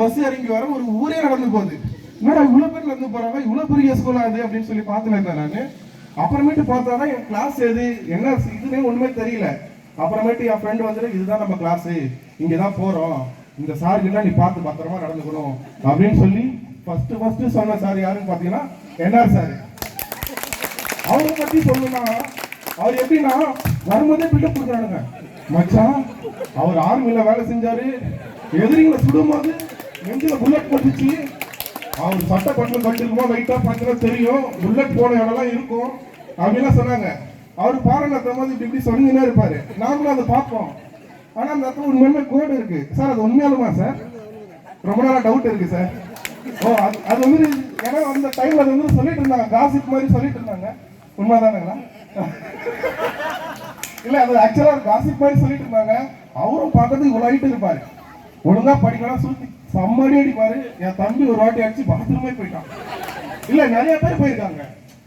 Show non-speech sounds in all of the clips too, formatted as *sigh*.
Bus இறங்கி வர ஒரு ஊரே நடந்து போகுது. என்னடா இவ்வளோ பேர் நடந்து போறாங்க? இவ்வளோ பெரிய ஸ்கூலா அது? அப்படின்னு சொல்லி பார்த்துல இருந்தேன் நான். அப்புறமேட்டு பார்த்தாதான் என் கிளாஸ் எது? என்ன இதுன்னே ஒண்ணுமே தெரியல. அப்புறமேட்டு என் ஃப்ரெண்டு வந்துட்டு இதுதான் நம்ம கிளாஸ் இங்கதான் போகிறோம் இந்த சார்கிட்ட நீ பார்த்து பத்திரமா நடந்துக்கணும். அப்படின்னு சொல்லி ஃபர்ஸ்ட் ஃபர்ஸ்ட் சொன்ன சார் யாருன்னு பார்த்தீங்கன்னா என்ஆர் சார் அவரை பற்றி சொல்லணும்னா அவர் எப்படின்னா வரும்போதே பில்டப் கொடுக்குறானுங்க. மச்சான் அவர் ஆர்மியில் வேலை செஞ்சாரு. எதிரிங்களை சுடும்போது நெஞ்சில புல்லட் போட்டுச்சு? அவர் சட்டை பட்டில் கட்டிருக்குமோ லைட்டாக பார்த்தா தெரியும். புல்லட் போன இடம்லாம் இருக்கும். அப்படிலாம் சொன்னாங்க. அவர் பாருங்க மாதிரி இப்படி இப்படி சொல்லினே இருப்பார். நாமளும் அதை பார்ப்போம். ஆனால் அந்த இடத்துல உண்மையுமே கோடு இருக்கு. சார் அது உண்மையாலுமா சார்? ரொம்ப நாளாக டவுட் இருக்கு சார். ஓ அது அது வந்து ஏன்னா அந்த டைம் அது வந்து சொல்லிட்டு இருந்தாங்க. காசிப் மாதிரி சொல்லிட்டு இருந்தாங்க. உண்மைதானுங்களா? *laughs* இல்லை அது ஆக்சுவலாக காசிப் மாதிரி சொல்லிட்டு இருந்தாங்க. அவரும் பார்க்கறதுக்கு இவ்வளோ ஹைட் இருப்பார். ஒழுங்காக படிக்கலாம் சுற்றி சம்மடி அடிப்பாரு. என் தம்பி ஒரு வாட்டி அடிச்சு பாத்ரூமே போயிட்டான். இல்ல நிறைய பேர் போயிருக்காங்க.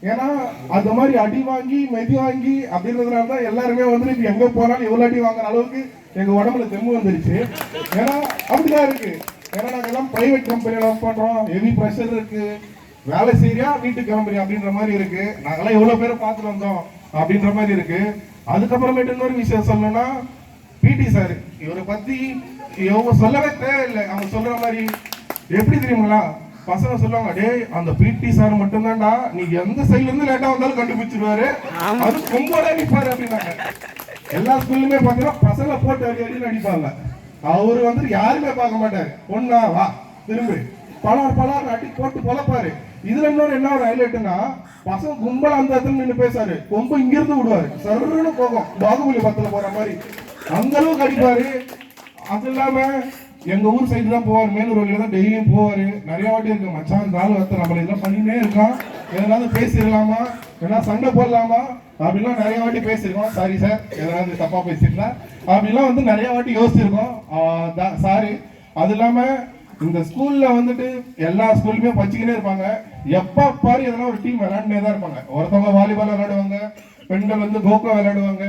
ஏன்னா அந்த மாதிரி அடி வாங்கி மெதி வாங்கி அப்படின்றதுனால தான் எல்லாருமே வந்து இப்ப எங்க போனாலும் எவ்வளவு அடி வாங்குற அளவுக்கு எங்க உடம்புல தெம்பு வந்துருச்சு. ஏன்னா அப்படிதான் இருக்கு. ஏன்னா நாங்க எல்லாம் பிரைவேட் கம்பெனியில ஒர்க் பண்றோம். ஹெவி ப்ரெஷர் இருக்கு. வேலை செய்யறியா வீட்டுக்கு கிளம்புறியா அப்படின்ற மாதிரி இருக்கு. நாங்கெல்லாம் எவ்வளவு பேரை பார்த்துட்டு வந்தோம் அப்படின்ற மாதிரி இருக்கு. அதுக்கப்புறமேட்டு இன்னொரு விஷயம் சொல்லணும்னா பிடி சார் இவரை பத்தி இவங்க சொல்லவே தேவையில்லை. அவங்க சொல்ற மாதிரி எப்படி தெரியுங்களா? பசங்க சொல்லுவாங்க டேய் அந்த பிடி சார் மட்டும்தான்டா. நீ எந்த சைடுல இருந்து லேட்டா வந்தாலும் கண்டுபிடிச்சிருவாரு. அது கொம்போட நிப்பாரு அப்படின்னாங்க. எல்லா ஸ்கூல்லுமே பாத்தீங்கன்னா பசங்களை போட்டு அடி அடின்னு அடிப்பாங்க. அவரு வந்து யாருமே பார்க்க மாட்டாரு. பொண்ணா வா திரும்பி பலார் பலார் அடி போட்டு பொழப்பாரு. இதுல இன்னொரு என்ன ஒரு ஹைலைட்னா பசங்க கும்பல் அந்த இடத்துல நின்று பேசாரு. கொம்பு இங்க இருந்து விடுவாரு. சர்ன்னு போகும் பாகுபலி பத்துல போற மாதிரி. அந்த அளவுக்கு அடிப்பாரு. அது இல்லாம எங்க ஊர் சைடு தான் போவார். மேலூர் வழியில தான் டெய்லியும் போவாரு. நிறைய வாட்டி இருக்கு. மச்சான் இந்த ஆள் வந்து நம்மள இதெல்லாம் பண்ணினே இருக்கான். எதனாவது பேசிடலாமா? ஏன்னா சண்டை போடலாமா? அப்படிலாம் நிறைய வாட்டி பேசியிருக்கோம். சாரி சார் எதனாவது தப்பா பேசிருந்தா அப்படிலாம் வந்து நிறைய வாட்டி யோசிச்சிருக்கோம். சாரி அது இல்லாம இந்த ஸ்கூல்ல வந்துட்டு எல்லா ஸ்கூல்லுமே படிச்சுக்கிட்டே இருப்பாங்க. எப்ப பாரு எதனா ஒரு டீம் விளையாண்டுனே தான் இருப்பாங்க. ஒருத்தவங்க வாலிபால் விளையாடுவாங்க. பெண்கள் வந்து கோகோ விளையாடுவாங்க.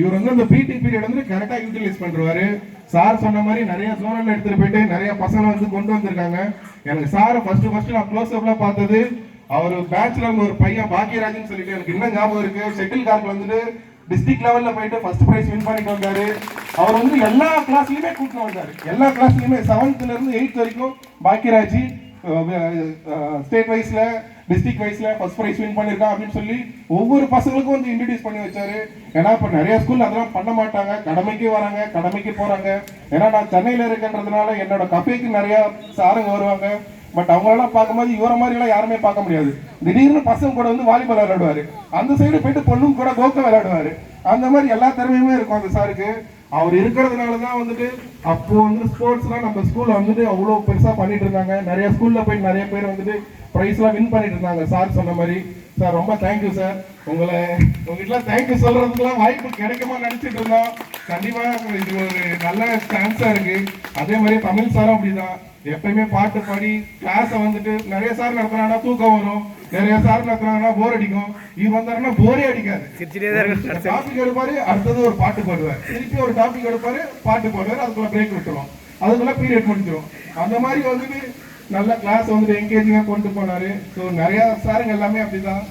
இவர் வந்து அந்த பிடி பீரியட் வந்து கரெக்டா யூட்டிலைஸ் பண்றாரு. சார் சொன்ன மாதிரி நிறைய ஜோனல் எடுத்துட்டு போயிட்டு நிறைய பசங்களை வந்து கொண்டு வந்திருக்காங்க. எனக்கு சாரை ஃபர்ஸ்ட் ஃபர்ஸ்ட் நான் க்ளோஸ் அப்லாம் பார்த்தது. அவர் பேட்ச்ல ஒரு பையன் பாக்கியராஜன் சொல்லிட்டு எனக்கு இன்னும் ஞாபகம் இருக்கு. ஷெட்டில் கார்க் வந்துட்டு டிஸ்ட்ரிக்ட் லெவல்ல போயிட்டு ஃபர்ஸ்ட் பிரைஸ் வின் பண்ணிட்டு வந்தாரு. அவர் வந்து எல்லா கிளாஸ்லயுமே கூட்டிட்டு வந்தாரு. எல்லா கிளாஸ்லயுமே செவன்த்ல இருந்து எயித் வரைக்கும் பாக்கியராஜ் ஸ்டேட் வைஸ்ல டிஸ்ட்ரிக்ட் வைஸ்ல ஃபர்ஸ்ட் ப்ரைஸ் வின் பண்ணிருக்கான் அப்படின்னு சொல்லி ஒவ்வொரு பசங்களுக்கும் வந்து இன்ட்ரடியூஸ் பண்ணி வச்சாரு. ஏன்னா இப்ப நிறைய ஸ்கூல் அதெல்லாம் பண்ண மாட்டாங்க. கடமைக்கு வராங்க கடமைக்கு போறாங்க. ஏன்னா நான் சென்னையில இருக்கன்றதுனால என்னோட கஃபேக்கு நிறைய சாருங்க வருவாங்க. பட் அவங்களெல்லாம் பார்க்கும்போது இவரை மாதிரி எல்லாம் யாருமே பார்க்க முடியாது. திடீர்னு பசங்க கூட வந்து வாலிபால் விளையாடுவாரு. அந்த சைடு போயிட்டு பொண்ணும் கூட கோக்கோ விளையாடுவாரு. அந்த மாதிரி எல்லா திறமையுமே இருக்கும் அந்த சாருக்கு. அவர் இருக்கிறதுனால தான் வந்துட்டு அப்போ வந்து ஸ்போர்ட்ஸ்லாம் நம்ம ஸ்கூலில் வந்துட்டு அவ்வளோ பெருசாக பண்ணிட்டு இருந்தாங்க. நிறைய ஸ்கூலில் போய் நிறைய பேர் வந்துட்டு ப்ரைஸ்லாம் வின் பண்ணிட்டு இருந்தாங்க. சார் சொன்ன மாதிரி. சார் ரொம்ப தேங்க்யூ சார். உங்களை உங்ககிட்ட தேங்க்யூ சொல்றதுக்குலாம் வாய்ப்பு கிடைக்குமா நினைச்சிட்டு இருந்தோம். கண்டிப்பா இது ஒரு நல்ல சான்ஸா இருக்கு. அதே மாதிரி தமிழ் சாரும் அப்படிதான். எப்பயுமே பாட்டு பாடி கிளாஸை வந்துட்டு நிறைய சார் நடத்துறாங்கன்னா தூக்கம் வரும். நிறைய சார் நடத்துறாங்கன்னா போர் அடிக்கும். இவர் வந்தாருன்னா போரே அடிக்காது. டாபிக் எடுப்பாரு அடுத்தது ஒரு பாட்டு பாடுவார். திருப்பி ஒரு டாபிக் எடுப்பாரு பாட்டு பாடுவார் அதுக்குள்ள பிரேக் விட்டுரும். அதுக்குள்ள பீரியட் முடிஞ்சிடும் அந்த மாதிரி வந்துட்டு நல்ல கிளாஸ் வந்துட்டு என்கேஜிங்காக கொண்டு போனாரு. ஸோ நிறையா சாருங்க எல்லாமே அப்படிதான்.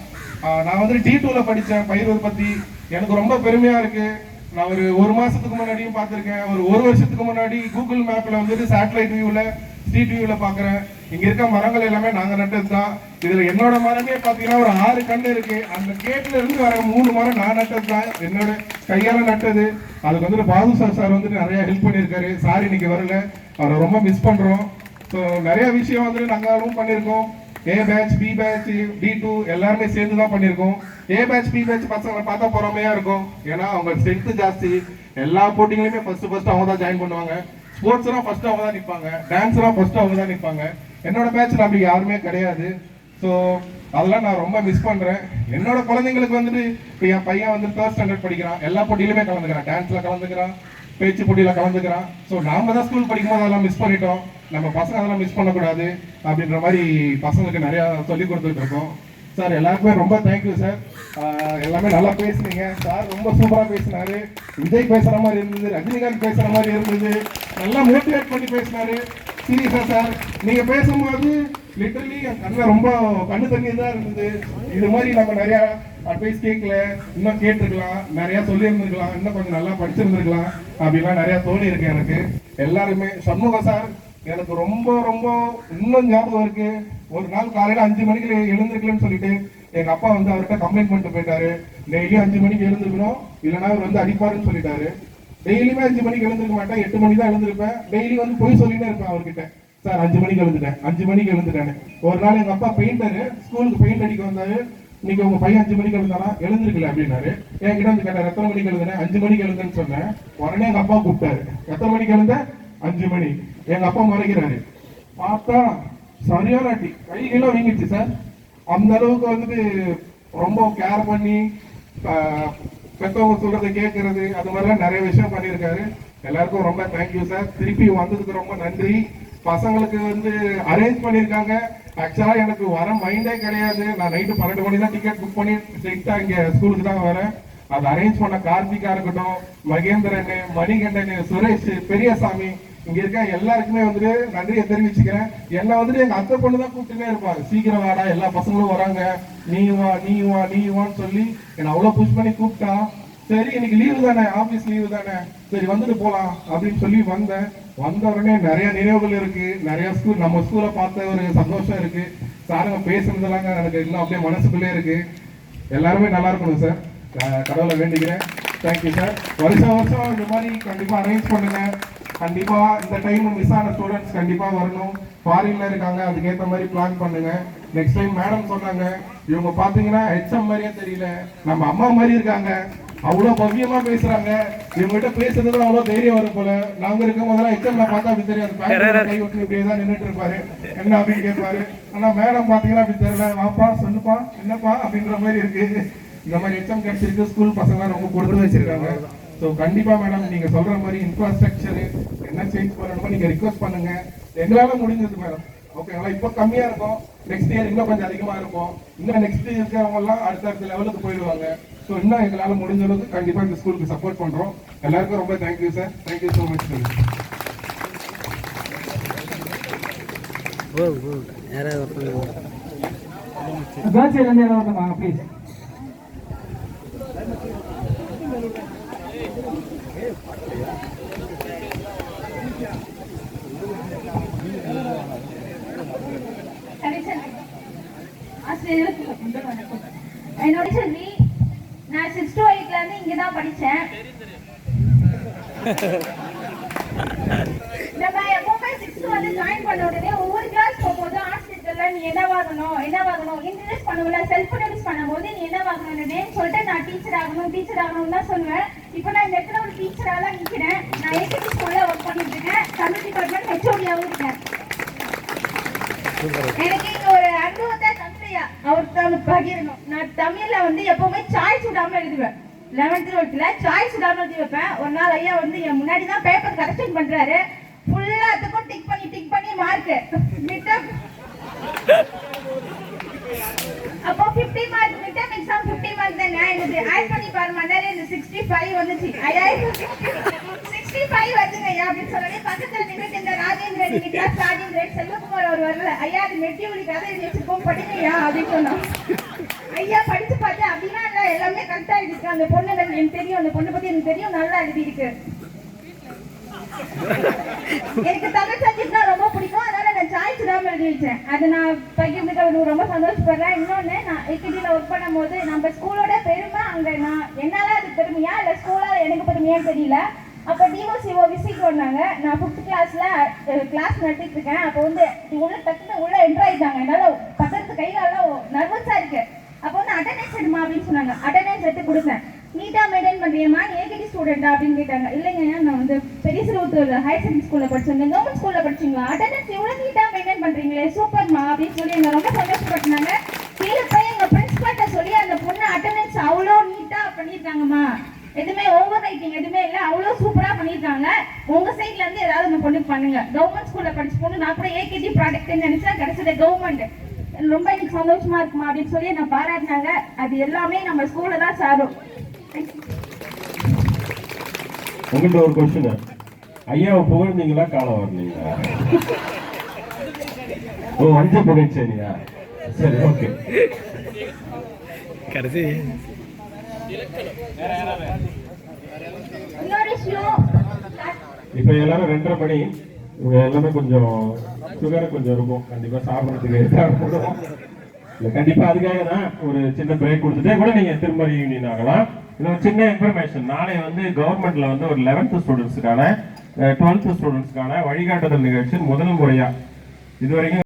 நான் வந்து டி டூவில் படித்தேன் பயிர் பற்றி எனக்கு ரொம்ப பெருமையாக இருக்குது நான் ஒரு ஒரு மாதத்துக்கு முன்னாடியும் பார்த்துருக்கேன். ஒரு ஒரு வருஷத்துக்கு முன்னாடி கூகுள் மேப்பில் வந்துட்டு சேட்டலைட் வியூவில் ஸ்ட்ரீட் வியூவில் பார்க்குறேன். இங்கே இருக்க மரங்கள் எல்லாமே நாங்கள் நட்டது தான். இதில் என்னோட மரமே பார்த்தீங்கன்னா ஒரு ஆறு கண்டு இருக்குது அந்த கேட்டில் இருந்து வர மூணு மரம் நான் நட்டது தான். என்னோட கையால் நட்டது. அதுக்கு வந்துட்டு பாது சார் சார் வந்துட்டு நிறையா ஹெல்ப் பண்ணியிருக்காரு. சார் இன்னைக்கு வரல. அவரை ரொம்ப மிஸ் பண்ணுறோம் ஸோ நிறைய விஷயம் வந்துட்டு நாங்களும் பண்ணியிருக்கோம். A batch B batch D two எல்லாருமே சேர்ந்து தான் பண்ணியிருக்கோம். ஏ பேட்ச் பி பேட்ச் பசங்களை பார்த்தா பொறாமையா இருக்கும். ஏன்னா அவங்க ஸ்ட்ரென்த் ஜாஸ்தி. எல்லா போட்டிங்களையுமே ஃபர்ஸ்ட் ஃபர்ஸ்ட் அவங்க தான் ஜாயின் பண்ணுவாங்க. ஸ்போர்ட்ஸ்லாம் ஃபர்ஸ்ட் அவங்க தான் நிற்பாங்க டான்ஸ்லாம் ஃபர்ஸ்ட் அவங்க தான் நிற்பாங்க என்னோட பேட்ச்ல அப்படி யாருமே கிடையாது. ஸோ அதெல்லாம் நான் ரொம்ப மிஸ் பண்றேன். என்னோட குழந்தைங்களுக்கு வந்துட்டு இப்போ என் பையன் வந்து தேர்ட் ஸ்டாண்டர்ட் படிக்கிறான். எல்லா போட்டியிலுமே கலந்துக்கிறான். டான்ஸ்ல கலந்துக்கிறான். பேச்சு போட்டியில கலந்துக்கிறான். ஸோ நாம தான் ஸ்கூல் படிக்கும்போது அதெல்லாம் மிஸ் பண்ணிட்டோம். நம்ம பசங்க அதெல்லாம் மிஸ் பண்ணக்கூடாது அப்படின்ற மாதிரி பசங்களுக்கு நிறையா சொல்லி கொடுத்துட்டு இருக்கோம் சார் எல்லாருக்குமே ரொம்ப தேங்க்யூ சார் எல்லாமே நல்லா பேசுனீங்க. சார் ரொம்ப சூப்பராக பேசினாரு. விஜய் பேசுகிற மாதிரி இருந்தது ரஜினிகாந்த் பேசுகிற மாதிரி இருந்தது. நல்லா மோட்டிவேட் பண்ணி பேசினாரு. சீரியஸா சார் நீங்கள் பேசும்போது லிட்டரலி என் கண்ணில் ரொம்ப கண்ணு தண்ணி தான் இருந்தது. இது மாதிரி நம்ம நிறையா அட்வைஸ் கேட்கல. இன்னும் கேட்டிருக்கலாம். நிறையா சொல்லியிருந்திருக்கலாம். இன்னும் கொஞ்சம் நல்லா படிச்சிருந்துருக்கலாம். அப்படிலாம் நிறையா தோணி இருக்கு எனக்கு. எல்லாருமே சண்முகம் சார் எனக்கு ரொம்ப ரொம்ப இன்னும் ஞாபகம் இருக்கு. ஒரு நாள் காலையில அஞ்சு மணிக்கு எழுந்திருக்கலன்னு சொல்லிட்டு எங்க அப்பா வந்து அவர்கிட்ட கம்ப்ளைண்ட் பண்ணிட்டு போயிட்டாரு. டெய்லியும் அஞ்சு மணிக்கு எழுந்திருக்கணும் இல்லைன்னா அவர் வந்து அடிப்பாருன்னு சொல்லிட்டாரு. டெய்லியுமே அஞ்சு மணிக்கு எழுந்திருக்க மாட்டேன். எட்டு மணி தான் எழுந்திருப்பேன். டெய்லி வந்து போய் சொல்லிட்டே இருப்பேன் அவர்கிட்ட. சார் அஞ்சு மணிக்கு எழுந்துட்டேன். அஞ்சு மணிக்கு எழுந்துட்டேன் ஒரு நாள் எங்க அப்பா பெயிண்டரு ஸ்கூலுக்கு பெயிண்ட் அடிக்க வந்தாரு. இன்னைக்கு உங்க பையன் அஞ்சு மணிக்கு எழுந்தானா? எழுந்திருக்கல அப்படின்னாரு. என்கிட்ட வந்து கேட்டார் எத்தனை மணிக்கு எழுதுனேன் அஞ்சு மணிக்கு எழுதுன்னு சொன்னேன். உடனே எங்க அப்பா கூப்பிட்டாரு. எத்தனை மணிக்கு எழுந்த? அஞ்சு மணி. எங்க அப்பா மறைக்கிறாரு. பார்த்தா சரியான அடி. கைகெல்லாம் வீங்கிடுச்சு சார். அந்த அளவுக்கு வந்துட்டு ரொம்ப கேர் பண்ணி ஆஹ், பெத்தவங்க சொல்றதை கேட்கறது அது மாதிரிலாம் நிறைய விஷயம் பண்ணியிருக்காரு. எல்லாருக்கும் ரொம்ப தேங்க்யூ சார். திருப்பி வந்ததுக்கு ரொம்ப நன்றி. பசங்களுக்கு வந்து அரேஞ்ச் பண்ணியிருக்காங்க. ஆக்சுவலாக எனக்கு வர மைண்டே கிடையாது. நான் நைட்டு பன்னெண்டு மணி தான் டிக்கெட் புக் பண்ணி ஸ்ட்ரெயிட்டா இங்கே ஸ்கூலுக்கு தான் வரேன். அதை அரேஞ்ச் பண்ண கார்த்திகா இருக்கட்டும் மகேந்திரன் மணிகண்டன் சுரேஷ் பெரியசாமி இங்க இருக்க எல்லாருக்குமே வந்துட்டு நன்றியை தெரிவிச்சுக்கிறேன். என்ன வந்துட்டு எங்க அத்தை பொண்ணு தான் கூப்பிட்டுனே இருப்பாங்க. சீக்கிரம் வாடா எல்லா பசங்களும் வராங்க. நீ வா நீ வா நீ வான்னு சொல்லி என்னை அவ்வளவு புஷ் பண்ணி கூப்பிட்டா. சரி இன்னைக்கு லீவு தானே ஆபீஸ் லீவு தானே. சரி வந்துட்டு போலாம் அப்படின்னு சொல்லி வந்தேன். வந்த உடனே நிறைய நினைவுகள் இருக்கு. நிறைய ஸ்கூல் நம்ம ஸ்கூலை பார்த்த ஒரு சந்தோஷம் இருக்கு. சாருங்க பேசுனதெல்லாம் எனக்கு இன்னும் அப்படியே மனசுக்குள்ளே இருக்கு. எல்லாருமே நல்லா இருக்கணும் சார் கடவுளை வேண்டிக்கிறேன். தேங்க்யூ சார் வருஷம் வருஷம் இந்த மாதிரி கண்டிப்பா அரேஞ்ச் பண்ணுங்க. கண்டிப்பா இந்த டைம் மிஸ் ஆன ஸ்டூடெண்ட்ஸ் கண்டிப்பா வரணும். ஃபாரின்ல இருக்காங்க அதுக்கேற்ற மாதிரி பிளான் பண்ணுங்க. நெக்ஸ்ட் டைம் மேடம் சொன்னாங்க இவங்க பாத்தீங்கன்னா ஹெச்எம் மாதிரியே தெரியல. நம்ம அம்மா மாதிரி இருக்காங்க. அவ்வளவு பவ்யமா பேசுறாங்க. இவங்ககிட்ட பேசுறதுல அவ்வளவு தைரியம் வரும் போல. நாங்க இருக்கும் போதெல்லாம் ஹெச்எம்ல பார்த்தா அப்படி தெரியாது. கை விட்டு இப்படியே தான் நின்னுட்டு இருப்பாரு. என்ன அப்படின்னு கேட்பாரு. ஆனா மேடம் பாத்தீங்கன்னா அப்படி தெரியல. வாப்பா சொல்லுப்பா என்னப்பா அப்படின்ற மாதிரி இருக்கு. இந்த மாதிரி எக்ஸாம் கிடைச்சிருக்கு ஸ்கூல் பசங்க ரொம்ப கொடுத்து வச்சிருக்காங்க. ஸோ கண்டிப்பாக மேடம் நீங்கள் சொல்கிற மாதிரி இன்ஃப்ராஸ்ட்ரக்சரு என்ன சேஞ்ச் பண்ணணுமோ நீங்கள் ரிக்வஸ்ட் பண்ணுங்கள் எங்களால முடிஞ்சது மேடம் ஓகேங்களா இப்போ கம்மியாக இருக்கும். நெக்ஸ்ட் இயர் இன்னும் கொஞ்சம் அதிகமாக இருக்கும். இன்னும் நெக்ஸ்ட் இருக்கிறவங்க எல்லாம் அடுத்தடுத்த லெவலுக்கு போயிடுவாங்க. ஸோ இன்னும் எங்களால் முடிஞ்ச அளவுக்கு கண்டிப்பா இந்த ஸ்கூலுக்கு சப்போர்ட் பண்ணுறோம் எல்லாருக்கும் ரொம்ப thank you sir thank you so much sir ஓ ஓ யாராவது ஒருத்தங்க கேர்ள்ஸ் சைட்லேருந்து யாராவது ப்ளீஸ் என்னோட சொல்லி நான் சிக்ஸ் டு எயிட்ல இருந்து இங்க தான் படிச்சேன் நம்ம எப்பவுமே சிக்ஸ்த் வந்து ஜாயின் பண்ண உடனே ஒவ்வொரு கிளாஸ் போகும்போது ஆசிரியர்ல நீ என்ன வாங்கணும் என்ன வாங்கணும் இன்ட்ரடியூஸ் பண்ணுவோம்ல செல்ஃப் இன்ட்ரடியூஸ் பண்ணும்போது நீ என்ன வாங்கணும் சொல்லிட்டு நான் டீச்சர் ஆகணும் டீச்சர் ஆகணும்னு தான் சொல்லுவேன். இப்போ நான் இந்த இடத்துல ஒரு டீச்சராக தான் நிற்கிறேன் நான் ஏசிபி ஸ்கூல்ல ஒர்க் பண்ணிட்டு இருக்கேன். தமிழ் டிபார்ட்மெண்ட் ஹெச்ஓடியாகவும் இருக்கேன். எனக்கு இங்க ஒரு அனுபவத்தை தந்தையா அவர் தான் பகிரணும். நான் தமிழ்ல வந்து எப்பவுமே சாய்ஸ் விடாம எழுதுவேன். லெவன்த் டுவெல்த்ல சாய்ஸ் விடாம எழுதி வைப்பேன். ஒரு நாள் ஐயா வந்து என் முன்னாடி தான் பேப்பர் கரெக்ஷன் பண்றாரு. ஃபுல்லாத்துக்கும் டிக் பண்ணி டிக் பண்ணி மார்க் மிட்டம் அப்போ 50 மார்க் மிட்டம் எக்ஸாம் 50 மார்க் எனக்கு ஆட் பண்ணி பாருங்க நிறைய இந்த 65 வந்துச்சு. ஐயா 65 வருதுங்க ஐயா அப்படின்னு சொல்லி பக்கத்தில் நின்னுட்டு இந்த ராஜேந்திரன் கிளாஸ் ராஜேந்திரன் செல்வகுமார் அவர் வரல. ஐயா அது மெட்டியூலிக்காக இது வச்சிருக்கோம் படிங்க ஐயா அப்படின்னு சொன்னோம் ஐயா படித்து பார்த்தேன். அப்படின்னா இல்ல எல்லாமே கரெக்டாக இருக்கு. அந்த பொண்ணு எனக்கு தெரியும். அந்த பொண்ணை பற்றி எனக்கு தெரியும். நல்லா எழுதிருக்கு எனக்கு தமிழ் சப்ஜெக்ட்னா ரொம்ப பிடிக்கும். அதனால சாய் சாய்ஸ் விடாம எழுதி வச்சேன். அது நான் பகிர்ந்துக்க ரொம்ப சந்தோஷப்படுறேன். இன்னொன்று நான் ஏகேடியில் ஒர்க் பண்ணும்போது நம்ம ஸ்கூலோட பெருமை அங்கே நான் என்னால் அது பெருமையா இல்லை ஸ்கூலால் எனக்கு பெருமையான்னு தெரியல. அப்போ டிஓசிஓ விசிட் வந்தாங்க நான் ஃபிஃப்த் கிளாஸில் கிளாஸ் நடத்திட்டு இருக்கேன். அப்போ வந்து உள்ள டக்குன்னு உள்ள என்ட்ரு ஆயிட்டாங்க. என்னால் பக்கத்து கைகாலாம் நர்வஸாக இருக்கு. அப்போ வந்து அட்டண்டன்ஸ் எடுமா அப்படின்னு சொன்னாங்க. அட்டண்டன்ஸ் எடுத்து கொடுத்தேன். நீட்டாக மெயின்டைன் பண்றியம்மா நீ ஏகேடி ஸ்டூடெண்டா அப்படின்னு கேட்டாங்க. இல்லைங்க நான் வந்து பெரிய சிறுவத்தூர் ஹையர் செகண்டரி ஸ்கூலில் படிச்சிருந்தேன். கவர்மெண்ட் ஸ்கூலில் படிச்சீங்களா? அட்டண்டன்ஸ் எவ்வளோ நீட்டாக பண்றீங்களே? சூப்பர்மா அப்படின்னு சொல்லி என்ன ரொம்ப சந்தோஷப்பட்டாங்க கீழே போய் எங்க பிரின்சிபல்ட்ட சொல்லி அந்த பொண்ணு அட்டண்டன்ஸ் அவ்வளோ நீட்டா பண்ணிருக்காங்கம்மா எதுவுமே ஓவர் ரைட்டிங் எதுவுமே இல்லை அவ்வளோ சூப்பரா பண்ணிருக்காங்க உங்க சைட்ல இருந்து ஏதாவது அந்த பொண்ணுக்கு பண்ணுங்க. கவர்மெண்ட் ஸ்கூல்ல படிச்ச பொண்ணு நான் கூட ஏகேஜி ப்ராடக்ட் நினைச்சா கிடைச்சது கவர்மெண்ட் ரொம்ப எனக்கு சந்தோஷமா இருக்குமா அப்படின்னு சொல்லி என்ன பாராட்டினாங்க. அது எல்லாமே நம்ம ஸ்கூல்ல தான் சாரும். உங்கள்கிட்ட ஒரு கொஸ்டின் ஐயாவை புகழ்ந்தீங்களா காலம் வரலீங்களா ஓ வஞ்ச புகழ்ச்சேனியா சரி ஓகே. கடைசி. இப்போ எல்லாரும் ரெண்டரை மணி இவங்க எல்லாமே கொஞ்சம் சுகர் கொஞ்சம் இருக்கும். கண்டிப்பா சாப்பிட்றதுக்கு இல்ல கண்டிப்பா அதுக்காக தான் ஒரு சின்ன பிரேக் கொடுத்துட்டே கூட நீங்க திரும்ப யூனியன் ஆகலாம். இன்னொரு சின்ன இன்ஃபர்மேஷன் நாளை வந்து கவர்மெண்ட்ல வந்து ஒரு லெவன்த் ஸ்டூடெண்ட்ஸ்க்கான டுவெல்த் ஸ்டூடெண்ட்ஸ்க்கான வழிகாட்டுதல் நிகழ்ச்சி முதல் முறையா. இதுவரைக்கும்